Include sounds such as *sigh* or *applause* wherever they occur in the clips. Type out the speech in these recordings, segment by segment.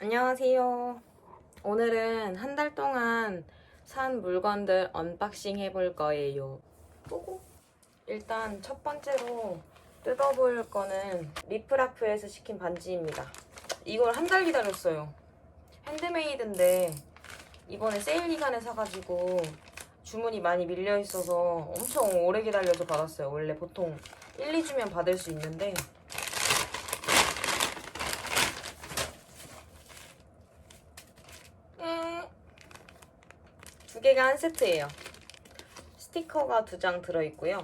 안녕하세요. 오늘은 한 달 동안 산 물건들 언박싱 해볼 거예요. 보고. 일단 첫 번째로 뜯어볼 거는 리프라프에서 시킨 반지입니다. 이걸 한 달 기다렸어요. 핸드메이드인데 이번에 세일 기간에 사가지고 주문이 많이 밀려 있어서 엄청 오래 기다려서 받았어요. 원래 보통 1, 2주면 받을 수 있는데 음, 두 개가 한 세트예요. 스티커가 두 장 들어있고요.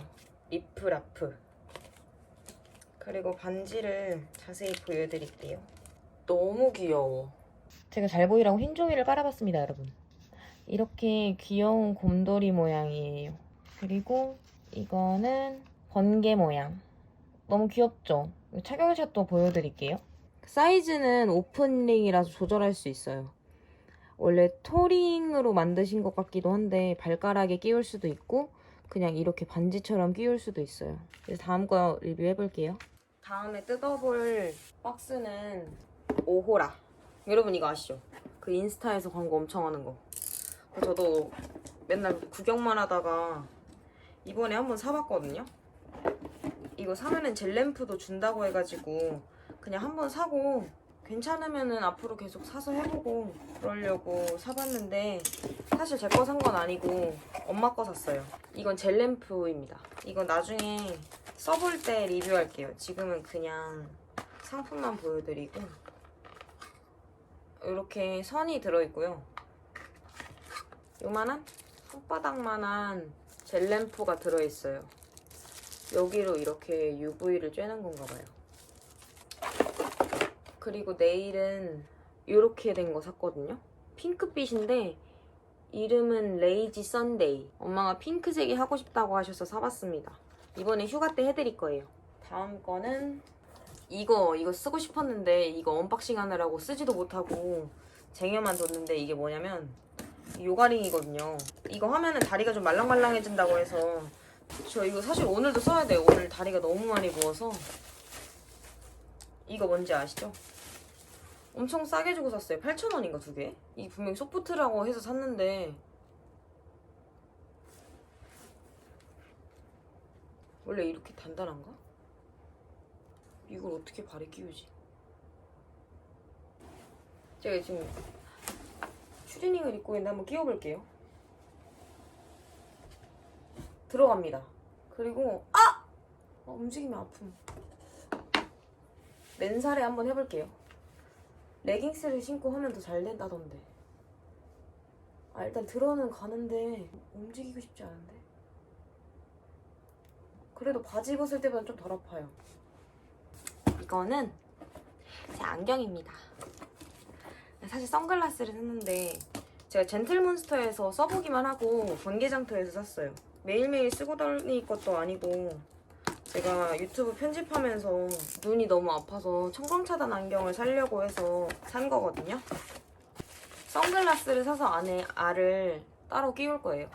리프라프. 그리고 반지를 자세히 보여드릴게요. 너무 귀여워. 제가 잘 보이라고 흰 종이를 깔아봤습니다, 여러분. 이렇게 귀여운 곰돌이 모양이에요. 그리고 이거는 번개 모양. 너무 귀엽죠? 착용샷도 보여드릴게요. 사이즈는 오픈링이라서 조절할 수 있어요. 원래 토링으로 만드신 것 같기도 한데 발가락에 끼울 수도 있고 그냥 이렇게 반지처럼 끼울 수도 있어요. 그래서 다음 거 리뷰해볼게요. 다음에 뜯어볼 박스는 오호라. 여러분 이거 아시죠? 그 인스타에서 광고 엄청 하는 거. 저도 맨날 구경만 하다가 이번에 한번 사봤거든요. 이거 사면은 젤램프도 준다고 해가지고 그냥 한번 사고 괜찮으면은 앞으로 계속 사서 해보고 그러려고 사봤는데 사실 제 거 산 건 아니고 엄마 거 샀어요. 이건 젤램프입니다. 이건 나중에 써볼 때 리뷰할게요. 지금은 그냥 상품만 보여드리고 이렇게 선이 들어있고요. 요만한 손바닥만한 젤램프가 들어있어요. 여기로 이렇게 UV를 쬐는 건가 봐요. 그리고 네일은 이렇게 된 거 샀거든요. 핑크빛인데 이름은 레이지 썬데이. 엄마가 핑크색이 하고 싶다고 하셔서 사봤습니다. 이번에 휴가 때 해드릴 거예요. 다음 거는 이거 이거 쓰고 싶었는데 이거 언박싱 하느라고 쓰지도 못하고 쟁여만 뒀는데 이게 뭐냐면 요가링이거든요. 이거 하면은 다리가 좀 말랑말랑해진다고 해서 저 이거 사실 오늘도 써야 돼요. 오늘 다리가 너무 많이 부어서 이거 뭔지 아시죠? 엄청 싸게 주고 샀어요. 8,000원인가 두 개? 이 분명히 소프트라고 해서 샀는데 원래 이렇게 단단한가? 이걸 어떻게 발에 끼우지? 제가 지금 추리닝을 입고 있는데 한번 끼워볼게요. 들어갑니다. 그리고 아! 어, 움직이면 아픔. 맨살에 한번 해볼게요. 레깅스를 신고 하면 더 잘 된다던데. 아, 일단 들어는 가는데 움직이고 싶지 않은데. 그래도 바지 입었을 때보다 좀 덜 아파요. 이거는 제 안경입니다. 사실 선글라스를 샀는데 제가 젠틀몬스터에서 써보기만 하고 번개장터에서 샀어요. 매일매일 쓰고 다닐 것도 아니고 제가 유튜브 편집하면서 눈이 너무 아파서 청광 차단 안경을 사려고 해서 산 거거든요. 선글라스를 사서 안에 알을 따로 끼울 거예요.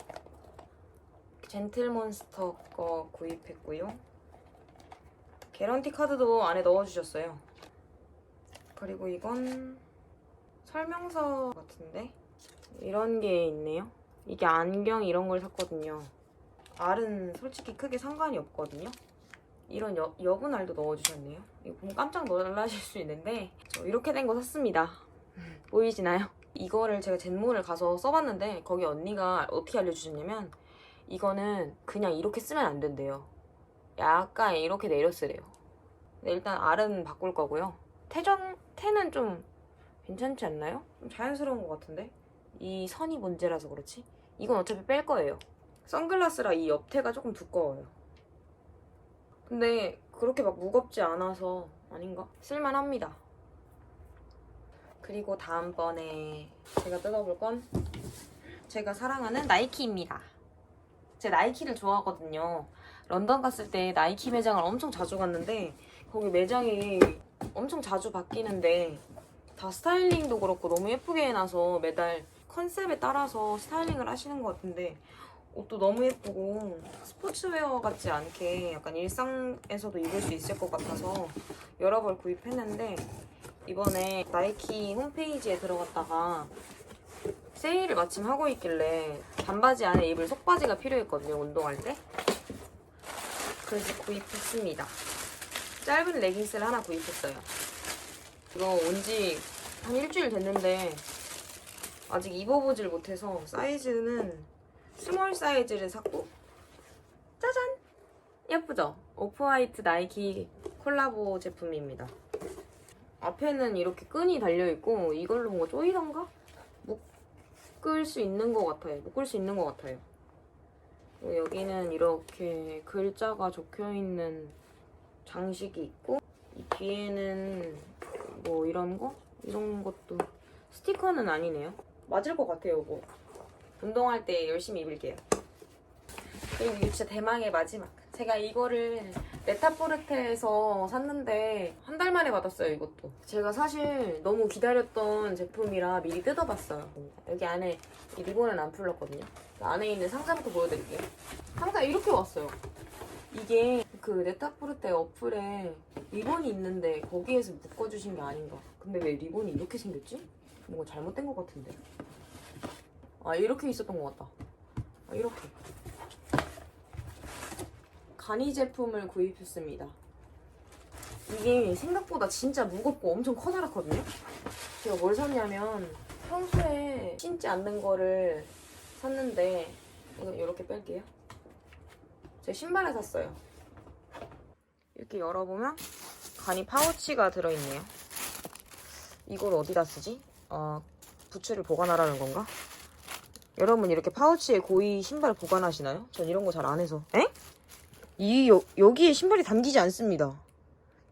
젠틀몬스터 거 구입했고요. 개런티 카드도 안에 넣어주셨어요. 그리고 이건 설명서 같은데 이런 게 있네요. 이게 안경 이런 걸 샀거든요. 알은 솔직히 크게 상관이 없거든요. 이런 여, 여분알도 넣어주셨네요. 이거 보면 깜짝 놀라실 수 있는데 저 이렇게 된 거 샀습니다. 보이시나요? 이거를 제가 젠몬을 가서 써봤는데 거기 언니가 어떻게 알려주셨냐면 이거는 그냥 이렇게 쓰면 안 된대요. 약간 이렇게 내려쓰래요. 근데 일단 알은 바꿀 거고요. 태정, 태는 좀 괜찮지 않나요? 좀 자연스러운 것 같은데? 이 선이 문제라서 그렇지? 이건 어차피 뺄 거예요. 선글라스라 이 옆태가 조금 두꺼워요. 근데 그렇게 막 무겁지 않아서 아닌가? 쓸만합니다. 그리고 다음번에 제가 뜯어볼 건 제가 사랑하는 나이키입니다. 제가 나이키를 좋아하거든요. 런던 갔을 때 나이키 매장을 엄청 자주 갔는데 거기 매장이 엄청 자주 바뀌는데 다 스타일링도 그렇고 너무 예쁘게 해놔서 매달 컨셉에 따라서 스타일링을 하시는 것 같은데 옷도 너무 예쁘고 스포츠웨어 같지 않게 약간 일상에서도 입을 수 있을 것 같아서 여러 벌 구입했는데 이번에 나이키 홈페이지에 들어갔다가 세일을 마침 하고 있길래 반바지 안에 입을 속바지가 필요했거든요, 운동할 때. 그래서 구입했습니다. 짧은 레깅스를 하나 구입했어요. 이거 온 지 한 일주일 됐는데 아직 입어보질 못해서 사이즈는 스몰 사이즈를 샀고 짜잔! 예쁘죠? 오프화이트 나이키 콜라보 제품입니다. 앞에는 이렇게 끈이 달려있고 이걸로 뭔가 조이던가? 묶을 수 있는 것 같아요. 묶을 수 있는 것 같아요. 여기는 이렇게 글자가 적혀있는 장식이 있고 이 뒤에는 뭐 이런 거? 이런 것도 스티커는 아니네요. 맞을 것 같아요, 이거. 운동할 때 열심히 입을게요. 그리고 이게 진짜 대망의 마지막. 제가 이거를 네타포르테에서 샀는데 한 달 만에 받았어요, 이것도. 제가 사실 너무 기다렸던 제품이라 미리 뜯어봤어요. 여기 안에 이 리본은 안 풀렸거든요. 그 안에 있는 상자부터 보여드릴게요. 상자 이렇게 왔어요. 이게 그 네타포르테 어플에 리본이 있는데 거기에서 묶어주신 게 아닌가. 근데 왜 리본이 이렇게 생겼지? 뭔가 잘못된 것 같은데. 아 이렇게 있었던 것 같다. 아 이렇게. 간이 제품을 구입했습니다. 이게 생각보다 진짜 무겁고 엄청 커다랗거든요. 제가 뭘 샀냐면 평소에 신지 않는 거를 샀는데 이거 이렇게 뺄게요. 제가 신발을 샀어요. 이렇게 열어보면 간이 파우치가 들어있네요. 이걸 어디다 쓰지? 어, 부츠를 보관하라는 건가? 여러분 이렇게 파우치에 고이 신발 보관하시나요? 전 이런 거 잘 안 해서. 에? 이 여, 여기에 신발이 담기지 않습니다.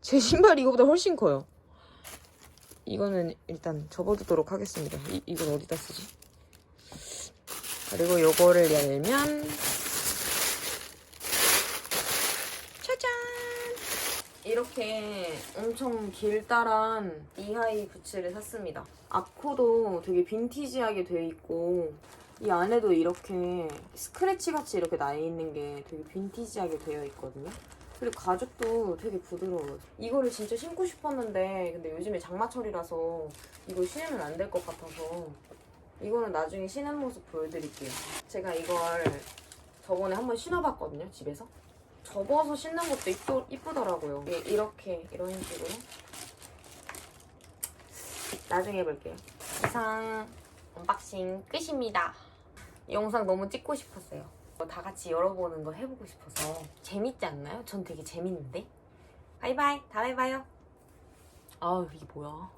제 *laughs* 신발이 이거보다 훨씬 커요. 이거는 일단 접어두도록 하겠습니다. 이, 이걸 어디다 쓰지? 그리고 요거를 열면 짜잔! 이렇게 엄청 길다란 이하이 부츠를 샀습니다. 앞코도 되게 빈티지하게 되어 있고 이 안에도 이렇게 스크래치 같이 이렇게 나 있는 게 되게 빈티지하게 되어 있거든요. 그리고 가죽도 되게 부드러워요. 이거를 진짜 신고 싶었는데 근데 요즘에 장마철이라서 이거 신으면 안 될 것 같아서 이거는 나중에 신은 모습 보여드릴게요. 제가 이걸 저번에 한번 신어봤거든요, 집에서. 접어서 신는 것도 이쁘, 이쁘더라고요. 이게 이렇게, 이런 식으로. 나중에 볼게요. 이상 언박싱 끝입니다. 이 영상 너무 찍고 싶었어요. 다 같이 열어보는 거 해보고 싶어서. 재밌지 않나요? 전 되게 재밌는데? 바이바이. 다음에 봐요. 아우, 이게 뭐야.